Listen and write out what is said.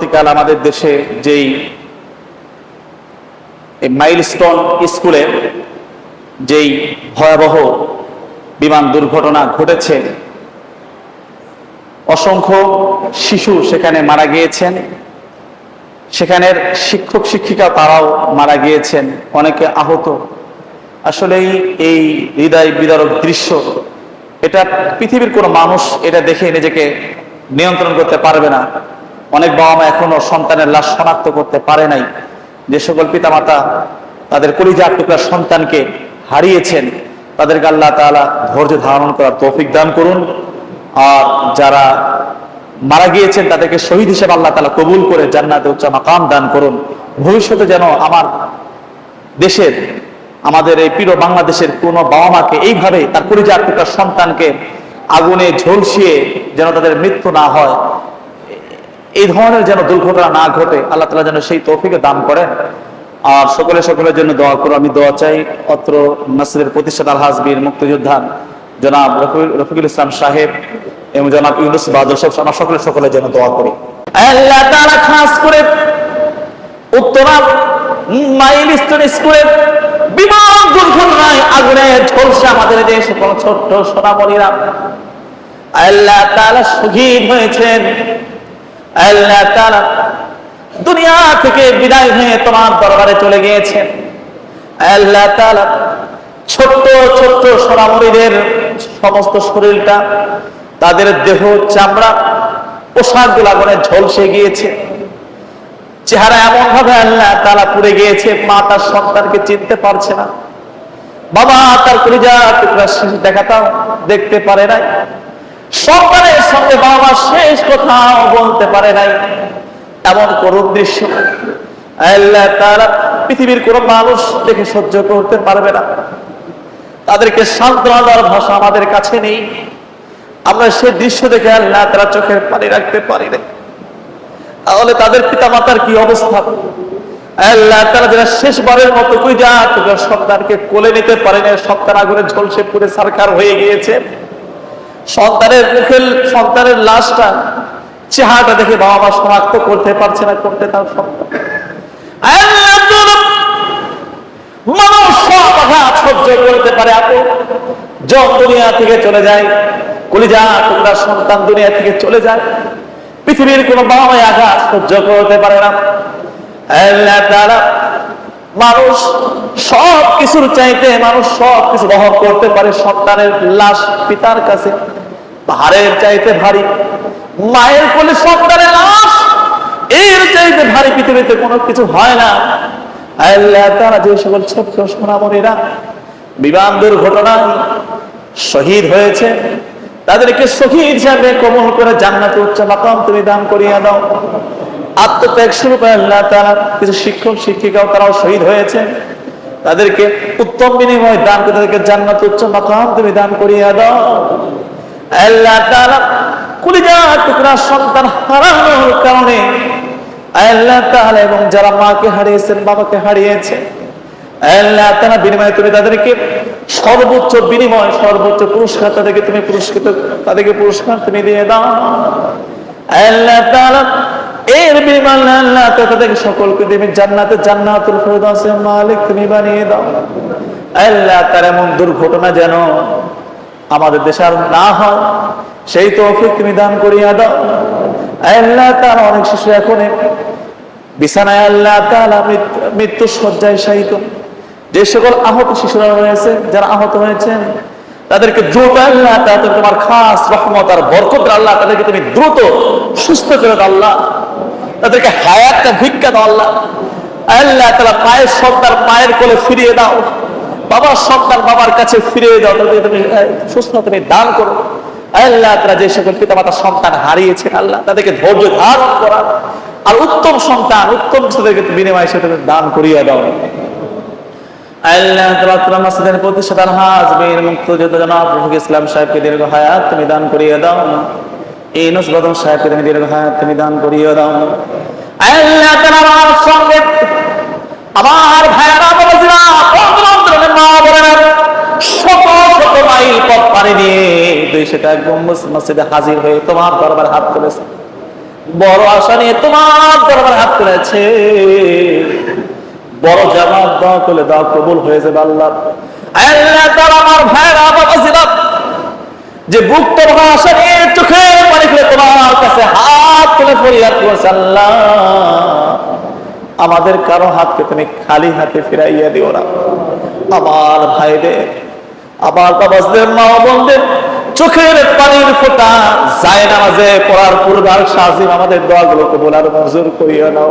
সম্প্রতিকাল আমাদের দেশে যেই মাইলস্টোন স্কুলে যেই ভয়াবহ বিমান দুর্ঘটনা ঘটেছে, অসংখ্য শিশু সেখানে মারা গিয়েছেন। সেখানের শিক্ষক, শিক্ষিকা তারাও মারা গিয়েছেন, অনেকে আহত। আসলেই এই হৃদয় বিদারক দৃশ্য, এটা পৃথিবীর কোনো মানুষ এটা দেখে নিজেকে নিয়ন্ত্রণ করতে পারবে না। অনেক বাবা মা এখনও সন্তানের লাশ শনাক্ত করতে পারে নাই। যে সকল পিতামাতা তাদের কলিজার টুকরা সন্তানকে হারিয়েছেন, তাদেরকে আল্লাহ তালা ধৈর্য ধারণ করার তৌফিক দান করুন। আর যারা মারা গিয়েছেন, তাদেরকে শহীদ হিসেবে আল্লাহ তালা কবুল করে জান্নাতে উচ্চ মাকাম দান করুন। ভবিষ্যতে যেন আমার দেশের, আমাদের এই প্রিয় বাংলাদেশের কোন বাবা মাকে এইভাবে তার পরিচার টুকরা সন্তানকে আগুনে ঝলসিয়ে যেন তাদের মৃত্যু না হয় এই ধরনের যেন দুর্ঘটনা না ঘটে, আল্লাহ তালা যেন সেই তৌফিকে দান করেন। আর সকলে সকলের জন্য দোয়া করো আমি দোয়া চাই অত্র মসজিদের প্রতিষ্ঠাতা আল হাজবির মুক্তিযোদ্ধা জনাব রফিকুল- ইসলাম সাহেব এবং জনাব ইউনুস বাদল সাহেব, আমার সকলে সকলের জন্য দোয়া করি। আল্লাহ তাআলা খাস করে উত্তরা মাইলস্টোন স্কুলের বিমান দুর্ঘটনায় আগুনে ঝলসে আমাদের দেশ কোন ছোট্ট সোনামণিরা। আল্লাহ তাআলা শহীদ হয়েছেন। দুনিয়া থেকে বিদায় হয়ে তোমার দরবারে চলে গিয়েছেন ছোট্ট ছোট্ট সোনামণিদের সমস্ত শরীরটা, তাদের দেহ, চামড়া, পোশাকগুলো আগুনে ঝলসে গিয়েছে। চেহারা এমন ভাবে আল্লাহ তারা পুড়ে গিয়েছে, মা তার সন্তানকে চিনতে পারছে না। বাবা তার কলিজা টুকরা শেষ দেখাটাও দেখতে পারে নাই। সন্তানের সঙ্গে বাবা শেষ কোথাও বলতে পারে নাই। এমন করুণ দৃশ্য আল্লাহ তারা পৃথিবীর কোন মানুষ দেখে সহ্য করতে পারবে না। তাদেরকে সান্ত্বনা দেওয়ার ভাষা আমাদের কাছে নেই। আমরা সে দৃশ্য দেখে আল্লাহ তারা চোখের পানি রাখতে পারি না তাহলে তাদের পিতা মাতার কি অবস্থা? আল্লাহ তারা যারা শেষবারের মতো কই যা তোকে সন্তানকে কোলে নিতে পারে না সন্তান আগুনে ঝলসে পুরে সারকার হয়ে গিয়েছে। সন্তানের মুখের, সন্তানের লাশটা, চেহারাটা দেখে বাবা মা শনাক্ত করতে পারছে না, করতে তার সন্তান। মানুষ সব আঘাত সহ্য করতে পারে, আপু। জন দুনিয়া থেকে চলে যায়, কলিজা, তোমরা সন্তান দুনিয়া থেকে চলে যায়। পৃথিবীর কোন বাবা মায়ের আঘাত সহ্য করতে পারে না। আল্লাহ তাআলা মানুষ সব কিছুর চাইতে, মানুষ সব কিছু বহন করতে পারে সন্তানের লাশ পিতার কাছে। ভারের চাইতে ভারী, মায়ের কোলে সন্তানের লাশ, এর চাইতে ভারী পৃথিবীতে কোনো কিছু হয় না। আল্লাহ তারা যে সকল ছোট্ট সোনামণিরা বিমান দুর্ঘটনায় শহীদ হয়েছে, তাদেরকে শহীদ হিসাবে কবল করে জান্নাতে উচ্চ মাকাম তুমি দান করিয়া দাও। আত্মত্যাগ শুরু করে আল্লাহ তারা কিছু শিক্ষক, শিক্ষিকাও তারাও শহীদ হয়েছে। তাদেরকে উত্তম বিনিময় দান করে তাদেরকে জান্নাত উচ্চ মাকাম তুমি দান করিয়া দাও। সন্তান কারণে এবং যারা মাকে হারিয়েছেন, বাবাকে হারিয়েছে বিনিময়ে তুমি তাদেরকে সর্বোচ্চ বিনিময়, সর্বোচ্চ পুরস্কার তাদেরকে তুমি পুরস্কৃত, তাদেরকে পুরস্কার তুমি দিয়ে দাও। এর বিনিময়ে তাদেরকে সকলকে তুমি জান্নাতে, জান্নাতুল ফেরদাউসের মালিক তুমি বানিয়ে দাও। আল্লাহ তার এমন দুর্ঘটনা যেন আমাদের দেশে আর না হয়, সেই তৌফিক তুমি দান করিয়া দাও। আল্লাহ তার অনেক শিশু এখন বিছানায় আল্লাহ তাআলা মৃত্যু- শয্যায় শায়িত। যে সকল আহত শিশুরা রয়েছে, যারা আহত হয়েছেন তাদেরকে দ্রুত আল্লাহ তাআলা তোমার খাস রহমত আর বরকত আল্লাহ তাদেরকে তুমি দ্রুত সুস্থ করে দাও আল্লাহ। তাদেরকে হায়াতটা ভিক্ষা দাও আল্লাহ। আল্লাহ তাআলা মায়ের সন্তান পায়ের কোলে ফিরিয়ে দাও। বাবার সন্তান বাবার কাছে ফিরিয়ে দাও তাদেরকে তুমি সুস্থ, তুমি দান করো। আল্লাহ তারা যে সকল পিতা মাতা সন্তান হারিয়েছেন, আল্লাহ তাদেরকে ধৈর্য ধারণ করার আর উত্তম সন্তান, উত্তম তাদেরকে বিনিময় সেটা দান করিয়ে দাও। আল্লাহ ইসলাম সাহেবকে দীর্ঘ হায়াত তুমি দান করিয়ে দাও। এই নসবদন সাহেবকে তুমি দীর্ঘ হায়াত তুমি দান করিয়ে দাও। আল্লাহ আমার সঙ্গে, আমার ভাইয়েরা সেটা গম্বুজ মসজিদে হাজির হয়ে তোমার দরবার হাত তুলেছে। বড় আশা নিয়ে তোমার দরবার হাত তুলেছে। বড় জামাত দোয়া করলে দোয়া কবুল হয়ে যাবে আল্লাহ। আমার ভাইরা, বাবা যে বুক তোমার আশা নিয়ে পানি ফেলে তোমার কাছে হাত তুলে ফরিয়াদ আল্লাহ। আমাদের কারও হাতকে তুমি খালি হাতে ফিরাইয়া দিও না। আমার ভাইদের, আমার বাবাদের মা বোনদের চোখের পানির ফোঁটা যায় না যে পড়ার পূর্বার সাজিম আমাদের দোয়াগুলো কবুল আর মঞ্জুর করিয়া নাও